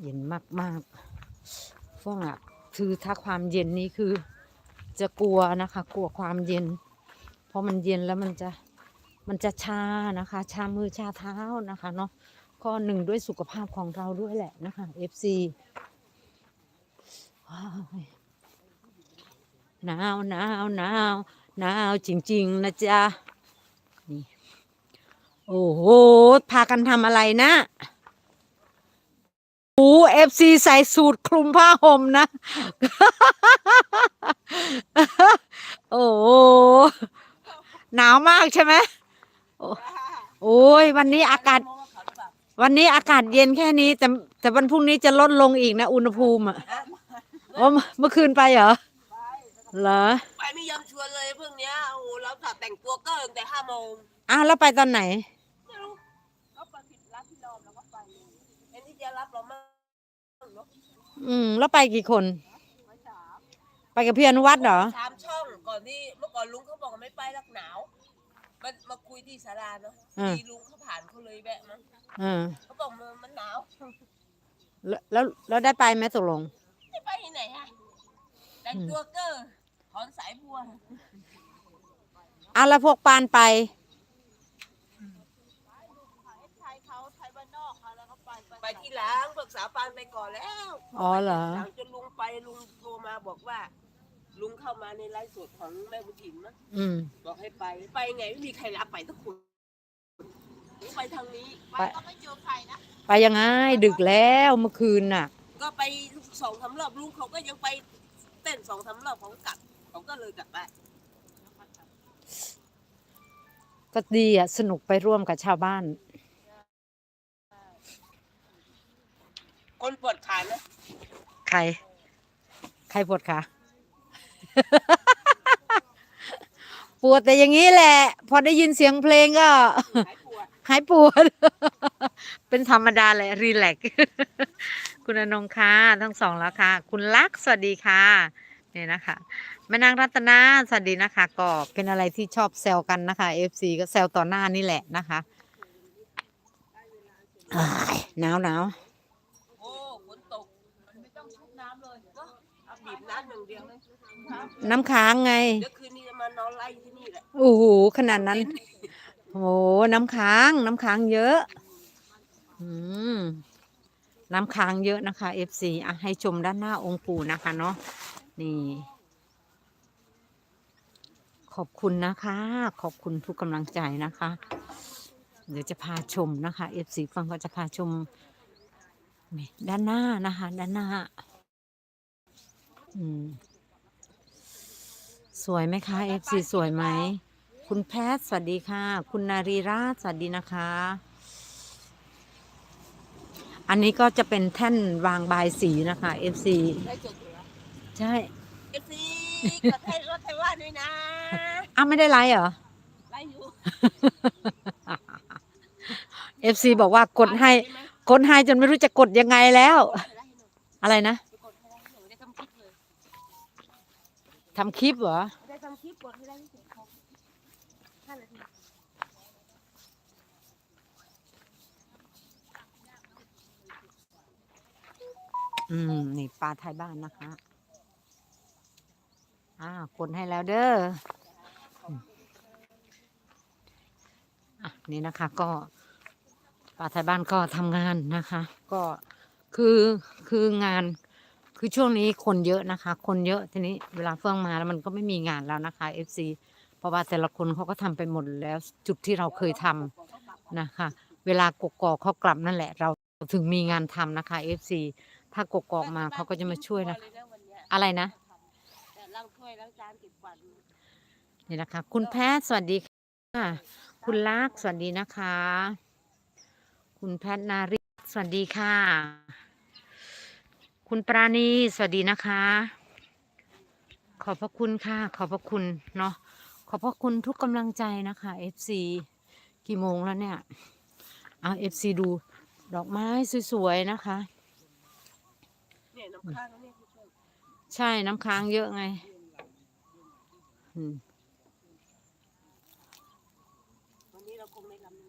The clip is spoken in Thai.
เย็นมากๆฟ่องอะคือถ้าความเย็นนี้คือจะกลัวนะคะ กลัวความเย็น เพราะมันเย็นแล้วมันจะมันจะชานะคะ ชามือชาเท้านะคะเนาะก็หนึ่งด้วยสุขภาพของเราด้วยแหละนะคะ FC หนาวหนาวหนาวหนาวจริง ๆ นะจ๊ะนี่โอ้โห พากันทำอะไรนะ โอ้เอฟซีใส่สูตรคลุมผ้าห่มนะ โอ้โหหนาวมากใช่ไหมโอ้โอ้ยวันนี้อากาศ วันนี้อากาศเย็นแค่นี้ แต่แต่วันพรุ่งนี้จะลดลงอีกนะ อุณหภูมิอะโอ้เมื่อคืนไปเหรอเหรอไปไม่ยอมชวนเลยเพิ่งเนี้ยโอ้โหเราถัดแต่งตัวก็ตั้งแต่ห้าโมงอ้าวแล้วไปตอนไหนไม่รู้ก็ไปผิดรับพี่รอมแล้วก็ไปเลยเอ็นที่จะรับเรามากเน อะอืม แล้วไปกี่คน ไปกับพี่อนุวัฒน์เหรอ สามช่องก่อนที่เมื่อก่อนลุงเขาบอกว่าไม่ไปรักหนาว มันมาคุยที่ศาลาเนาะอืมทีลุงเขาผ่านเขาเลยแวะมั้งอ่าเขาบอกมันมันหนาวแล้วแล้วแล้วได้ไปไหมตกลง ไม่ไปที่ไหนฮะแต่งตัวเกอร์ถอนสายบัวอ้าวแล้วพวกปานไป ไทยเขาไทยบ้านนอกเขาแล้วเขาไปไปที่ หลังปรึกษาปานไปก่อนแล้วอ๋อเหรอหลังจนลุงไปลุงโทรมาบอกว่า ลุงเข้ามาในไลฟ์สดของแม่บุญถิ่นนะอืม บอกให้ไปไปไงไม่มีใครรับไปทุกคนลุงไปทางนี้ไป ก็ไม่เจอใครนะไปยังไงดึกแล้วเมื่อคืนน่ะ ก็ไปสองสามรอบลุงเขาก็ยังไปเต้นสองสามรอบเขาก็กลับเขาก็เลยกลับบ้านก็ดีอะสนุกไปร่วมกับชาวบ้าน คนปวดขานะใคร ใครปวดขา ปวดแต่อย่างนี้แหละ พอได้ยินเสียงเพลงก็ หายปวดหายปวด เป็นธรรมดาแหละรีแลกซ์ คุณอนงค่ะทั้งสองแล้วค่ะ คุณลักษณ์สวัสดีค่ะ เนี่ยนะคะแม่นางรัตนาสวัสดีนะคะ ก็เป็นอะไรที่ชอบแซวกันนะคะ FC ก็แซวต่อหน้านี่แหละนะคะอ้ายหนาวหนาวโอ้ฝนตกมันไม่ต้องชุบน้ำเลยเนาะเอา บีบน้ำหนึ่างเดียวเลยน้ำค้างไง เดี๋ยวคืนนี้จะมานอนไล่ที่นี่แหละโอ้โหขนาดนั้น โอ้โหน้ำค้าง น้ำค้างเยอะอืมน้ำค้างเยอะนะคะ FC อะให้ชมด้านหน้าองค์ปู่นะคะเนาะนี่ ขอบคุณนะคะ ขอบคุณทุกกำลังใจนะคะ เดี๋ยวจะพาชมนะคะ FC ฟังก็จะพาชมนี่ด้านหน้านะคะ ด้านหน้าอืม สวยไหมคะ FC สวยไหม คุณแพทย์สวัสดีค่ะ คุณนารีราชสวัสดีนะคะ อันนี้ก็จะเป็นแท่นวางบายสีนะคะ FC ได้จบเหรอใช่เอฟซีกดให้รถไทยว่าด้วยนะอ้าวไม่ได้ไลฟ์เหรอไล่อยู่ FC บอกว่ากดให้กดให้จนไม่รู้จะกดยังไงแล้ว อะไรนะ กดให้ได้หนูได้ทำคลิปเลย ทำคลิปเหรอได้ทำคลิปกดให้ได้ที่สุดองห้านาทีอืม นี่ปลาไทยบ้านนะคะ อ่ากดให้แล้วเด้ออืมอะนี่นะคะ ก็ปลาไทยบ้านก็ทำงานนะคะ ก็คือคืองาน คือช่วงนี้คนเยอะนะคะ คนเยอะทีนี้เวลาเฟื่องมาแล้วมันก็ไม่มีงานแล้วนะคะ FC เพราะว่าแต่ละคนเขาก็ทำไปหมดแล้วจุดที่เราเคยทำนะคะ เวลากกอกเขากลับนั่นแหละ เราถึงมีงานทำนะคะ FC ถ้ากกอกมาเขาก็จะมาช่วยนะคะอะไรนะแต่ล้างถ้วยล้างจานเก็บกวาดนี่นะคะ คุณแพทย์สวัสดีค่ะ คุณลักษณ์สวัสดีนะคะ คุณแพทย์นาริสวัสดีค่ะ คุณปราณีสวัสดีนะคะ ขอบพระคุณค่ะ ขอบพระคุณเนาะขอบพระคุณทุกกำลังใจนะคะ FC กี่โมงแล้วเนี่ยเอาเอฟซีดูดอกไม้สวยๆนะคะเนี่ยน้ำค้างเนี่ยใช่น้ำค้างเยอะไงวันนี้เราคงไม่ลำ